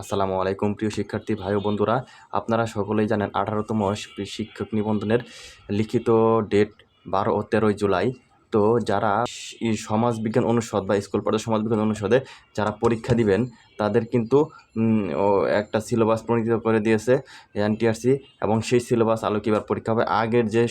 আসসালামু আলাইকুম, প্রিয় শিক্ষার্থী ভাই ও বন্ধুরা। আপনারা সকলেই জানেন আঠারোতম শিক্ষক নিবন্ধনের লিখিত ডেট বারো ও তেরোই জুলাই। তো যারা সমাজ সমাজবিজ্ঞান অনুষদ বা স্কুল পর্যায়ে সমাজবিজ্ঞান অনুষদে যারা পরীক্ষা দিবেন তাদের কিন্তু একটা সিলেবাস প্রণীত করে দিয়েছে এনটিআরসি এবং সেই সিলেবাস আলোকে এবার পরীক্ষা হবে আগের যে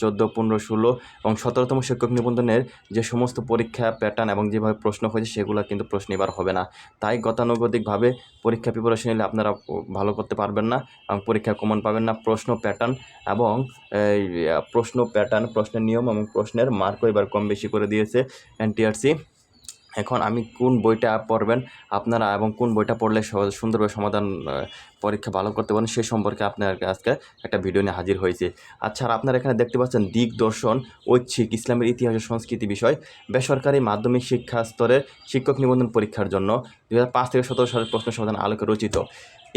চোদ্দ, পনেরো, ষোলো এবং সতেরোতম শিক্ষক নিবন্ধনের যে সমস্ত পরীক্ষা প্যাটার্ন এবং যেভাবে প্রশ্ন হয়েছে সেগুলো কিন্তু প্রশ্ন এবার হবে না। তাই গতানুগতিকভাবে পরীক্ষা প্রিপারেশন নিলে আপনারা ভালো করতে পারবেন না এবং পরীক্ষা কমন পাবেন না। প্রশ্ন প্যাটার্ন এবং প্রশ্ন প্যাটার্ন প্রশ্নের নিয়ম এবং প্রশ্নের মার্কও এবার কম বেশি করে দিয়েছে এনটিআরসি। এখন আমি কোন বইটা পড়বেন আপনারা এবং কোন বইটা পড়লে সুন্দরভাবে সমাধান পরীক্ষা ভালো করতে পারেন সেই সম্পর্কে আপনার আজকে একটা ভিডিও নিয়ে হাজির হয়েছে। আচ্ছা আপনারা এখানে দেখতে পাচ্ছেন দিক দর্শন ঐচ্ছিক, ইসলামের ইতিহাস ও সংস্কৃতি বিষয়, বেসরকারি মাধ্যমিক শিক্ষা স্তরের শিক্ষক নিবন্ধন পরীক্ষার জন্য দু হাজার পাঁচ থেকে সতেরো সালের প্রশ্ন সমাধান আলোকে রচিত।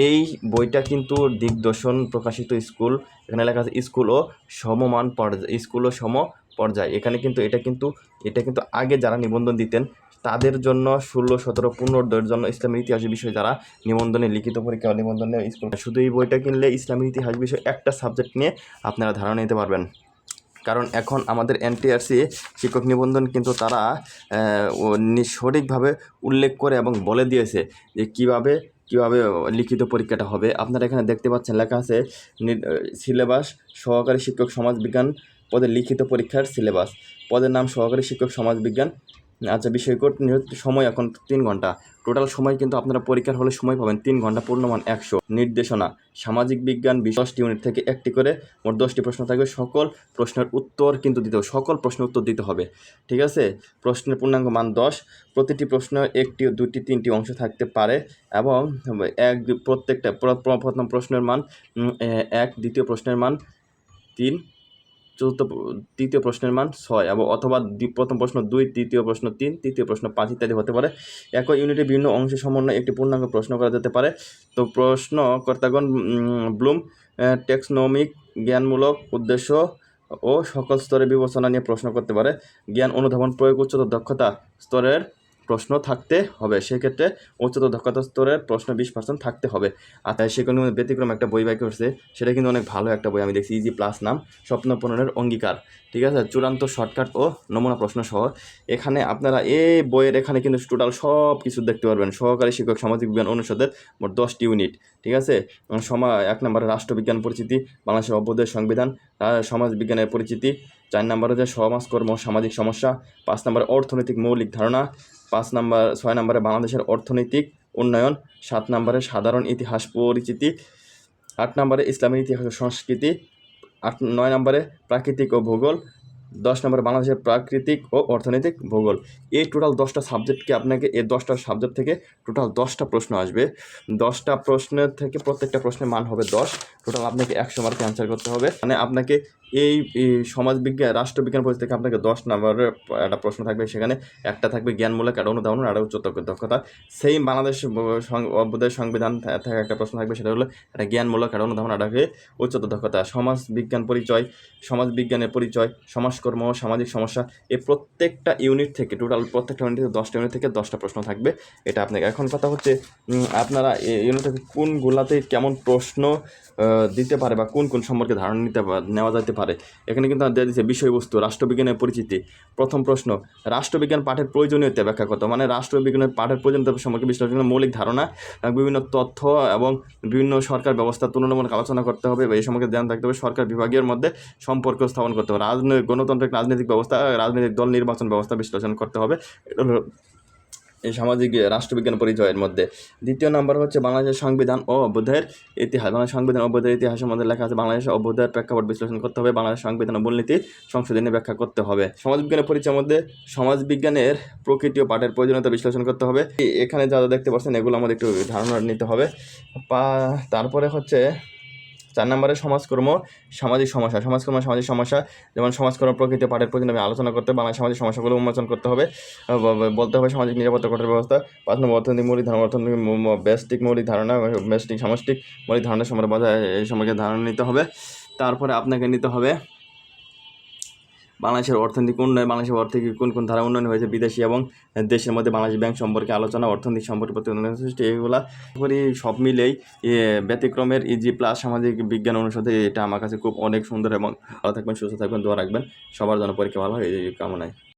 এই বইটা কিন্তু দিগদর্শন প্রকাশিত স্কুল, এখানে লেখা আছে স্কুল ও সমমান পর্যায় স্কুল ও সম পর্যায়। এখানে কিন্তু এটা কিন্তু এটা কিন্তু আগে যারা নিবন্ধন দিতেন তাদের জন্য ষোলো, সতেরো, পনেরোদের জন্য ইসলামের ইতিহাসের বিষয় যারা নিবন্ধনে, লিখিত পরীক্ষা নিবন্ধনে স্কুল শুধু এই বইটা কিনলে ইসলামের ইতিহাস বিষয় একটা সাবজেক্ট নিয়ে আপনারা ধারণা নিতে পারবেন। কারণ এখন আমাদের এনটিআরসি শিক্ষক নিবন্ধন কিন্তু তারা সঠিকভাবে উল্লেখ করে এবং বলে দিয়েছে যে কীভাবে কীভাবে লিখিত পরীক্ষাটা হবে। আপনারা এখানে দেখতে পাচ্ছেন লেখা আছে সিলেবাস সহকারী শিক্ষক সমাজবিজ্ঞান পদের লিখিত পরীক্ষার সিলেবাস। পদের নাম সহকারী শিক্ষক সমাজবিজ্ঞান আচ্ছা বিষয় কোড নিহত সময় এখন তিন ঘণ্টা। টোটাল সময় কিন্তু আপনারা পরীক্ষার হলে সময় পাবেন তিন ঘণ্টা পূর্ণমান একশো। নির্দেশনা, সামাজিক বিজ্ঞান দশটি ইউনিট থেকে একটি করে, মোট দশটি প্রশ্ন থাকবে। সকল প্রশ্নের উত্তর কিন্তু দিতে হবে, সকল প্রশ্নের উত্তর দিতে হবে। ঠিক আছে? প্রশ্নের পূর্ণাঙ্গ মান দশ। প্রতিটি প্রশ্ন একটি দুটি তিনটি অংশ থাকতে পারে এবং এক, প্রত্যেকটা প্র- প্র- প্রথম প্রশ্নের মান এক, দ্বিতীয় প্রশ্নের মান তিন চতুর্থ তৃতীয় প্রশ্নের মান ছয় এবং অথবা প্রথম প্রশ্ন দুই, তৃতীয় প্রশ্ন তিন, তৃতীয় প্রশ্ন পাঁচ ইত্যাদি হতে পারে। একই ইউনিটের বিভিন্ন অংশ সমন্বয়ে একটি পূর্ণাঙ্গ প্রশ্ন করা যেতে পারে। তো প্রশ্ন কর্তাগণ ব্লুম টেক্সনোমিক, জ্ঞানমূলক উদ্দেশ্য ও সকল স্তরের বিবেচনা নিয়ে প্রশ্ন করতে পারে। জ্ঞান অনুধাবন, প্রয়োগ উচ্চতর দক্ষতা স্তরের থাকতে হবে। সেক্ষেত্রে উচ্চতর দক্ষতা স্তরের প্রশ্ন বিশ পার্সেন্ট থাকতে হবে। আর তাই সেখানে ব্যতিক্রম একটা বই বাই করছে সেটা কিন্তু অনেক ভালো একটা বই। আমি দেখছি ইজি প্লাস নাম স্বপ্ন পূরণের অঙ্গীকার। ঠিক আছে? চূড়ান্ত শর্টকাট ও নমুনা প্রশ্ন সহ। এখানে আপনারা এই বইয়ের এখানে কিন্তু টোটাল সব কিছু দেখতে পারবেন। সহকারী শিক্ষক সামাজিক বিজ্ঞান অনুষদের মোট দশটি ইউনিট ঠিক আছে? সমা এক নম্বরে রাষ্ট্রবিজ্ঞান পরিচিতি বাংলাদেশের অভ্যুদয় সংবিধান আহ, সমাজ বিজ্ঞানের পরিচিতি চার নম্বর হচ্ছে সমাজকর্ম সামাজিক সমস্যা, পাঁচ নম্বরে অর্থনৈতিক মৌলিক ধারণা, পাঁচ নম্বর, ছয় নম্বরে বাংলাদেশের অর্থনৈতিক উন্নয়ন, সাত নম্বরে সাধারণ ইতিহাস পরিচিতি, আট নম্বরে ইসলামের ইতিহাস সংস্কৃতি, আট, নয় নম্বরে প্রাকৃতিক ও ভূগোল দশ নম্বর, বাংলাদেশের প্রাকৃতিক ও অর্থনৈতিক ভূগোল। এই টোটাল দশটা সাবজেক্টকে আপনাকে, এই দশটা সাবজেক্ট থেকে টোটাল দশটা প্রশ্ন আসবে। দশটা প্রশ্নের থেকে প্রত্যেকটা প্রশ্নের মান হবে দশ। টোটাল আপনাকে একশো মার্কে অ্যান্সার করতে হবে। মানে আপনাকে এই সমাজবিজ্ঞান, রাষ্ট্রবিজ্ঞান পরিস্থিতি থেকে আপনাকে দশ নম্বরের একটা প্রশ্ন থাকবে। সেখানে একটা থাকবে জ্ঞানমূলক একটা অনুধাবন আর উচ্চতর দক্ষতা। সেই বাংলাদেশ অভ্যুদয় সংবিধান থেকে একটা প্রশ্ন থাকবে। সেটা হলো একটা জ্ঞানমূলক একটা অনুধাবন আর একটা উচ্চতর দক্ষতা। সমাজ বিজ্ঞান পরিচয় সমাজ বিজ্ঞানের পরিচয় সমাজকর্ম ও সামাজিক সমস্যা, এই প্রত্যেকটা ইউনিট থেকে টোটাল প্রত্যেকটা ইউনিট থেকে দশটা ইউনিট থেকে দশটা প্রশ্ন থাকবে। এটা আপনাকে এখন কথা হচ্ছে আপনারা এই ইউনিট থেকে কোনগুলাতে কেমন প্রশ্ন দিতে পারে বা কোন কোন সম্পর্কে ধারণা নিতে নেওয়া যেতে পারে? এখানে কিন্তু দেওয়া দিচ্ছে বিষয়বস্তু, রাষ্ট্রবিজ্ঞানের পরিচিতি। প্রথম প্রশ্ন, রাষ্ট্রবিজ্ঞান পাঠের প্রয়োজনীয়তা ব্যাখ্যা করতে মানে রাষ্ট্রবিজ্ঞানের পাঠের প্রয়োজনীয়তা সম্পর্কে বিশ্লেষণ মৌলিক ধারণা বিভিন্ন তথ্য এবং বিভিন্ন সরকার ব্যবস্থা তুলনামূলক আলোচনা করতে হবে বা এই সম্পর্কে ধ্যান রাখতে হবে। সরকার বিভাগের মধ্যে সম্পর্ক স্থাপন করতে হবে। রাজনৈতিক গণতান্ত্রিক রাজনৈতিক ব্যবস্থা রাজনৈতিক দল নির্বাচন ব্যবস্থা বিশ্লেষণ করতে হবে। এই সামাজিক রাষ্ট্রবিজ্ঞান পরিচয়ের মধ্যে। দ্বিতীয় নম্বর হচ্ছে বাংলাদেশের সংবিধান ও অভ্যুদয়ের ইতিহাস। বাংলাদেশ সংবিধান অভ্যুদয়ের ইতিহাসের মধ্যে লেখা আছে, বাংলাদেশের অভ্যুদয়ের প্রেক্ষাপট বিশ্লেষণ করতে হবে বাংলাদেশ সংবিধান মূলনীতি সংশোধনী ব্যাখ্যা করতে হবে। সমাজবিজ্ঞানের পরিচয়ের মধ্যে সমাজবিজ্ঞানের প্রকৃতি ও পাঠের প্রয়োজনীয়তা বিশ্লেষণ করতে হবে। এখানে যা যা দেখতে পাচ্ছেন, এগুলো আমাদের একটু ধারণা নিতে হবে। পা, তারপরে হচ্ছে চার নম্বরে সমাজকর্ম, সামাজিক সমস্যা। সমাজকর্ম, সামাজিক সমস্যা, যেমন সমাজকর্ম প্রকৃতি পাঠের প্রতি আমি আলোচনা করতে বাংলা সামাজিক সমস্যাগুলো উন্মোচন করতে হবে বলতে হবে সামাজিক নিরাপত্তা কঠোর ব্যবস্থা, পাঁচ নম্বর অর্থনৈতিক মৌলিক ধারণা, অর্থনৈতিক ব্যষ্টিক মৌলিক ধারণা ব্যষ্টিক সামষ্টিক মৌলিক ধারণা সম্পর্কে বজায় এই সম্পর্কে ধারণা নিতে হবে। তারপরে আপনাকে নিতে হবে বাংলাদেশের অর্থনৈতিক উন্নয়ন, বাংলাদেশের অর্থনীতি কোন কোন ধারা উন্নয়ন হয়েছে, বিদেশি এবং দেশের মধ্যে বাংলাদেশ ব্যাংক সম্পর্কে আলোচনা, অর্থনৈতিক সম্পর্কে প্রতিবেদন সৃষ্টি এইগুলা করি সব মিলেই ব্যতিক্রমের ইজি প্লাস সামাজিক বিজ্ঞান অনুষদে এটা আমার কাছে খুব অনেক সুন্দর এবং ভালো থাকবেন, সুস্থ থাকবেন, দোয়া রাখবেন। সবার জন্য পরীক্ষা ভালো হয়, এই কামনায়।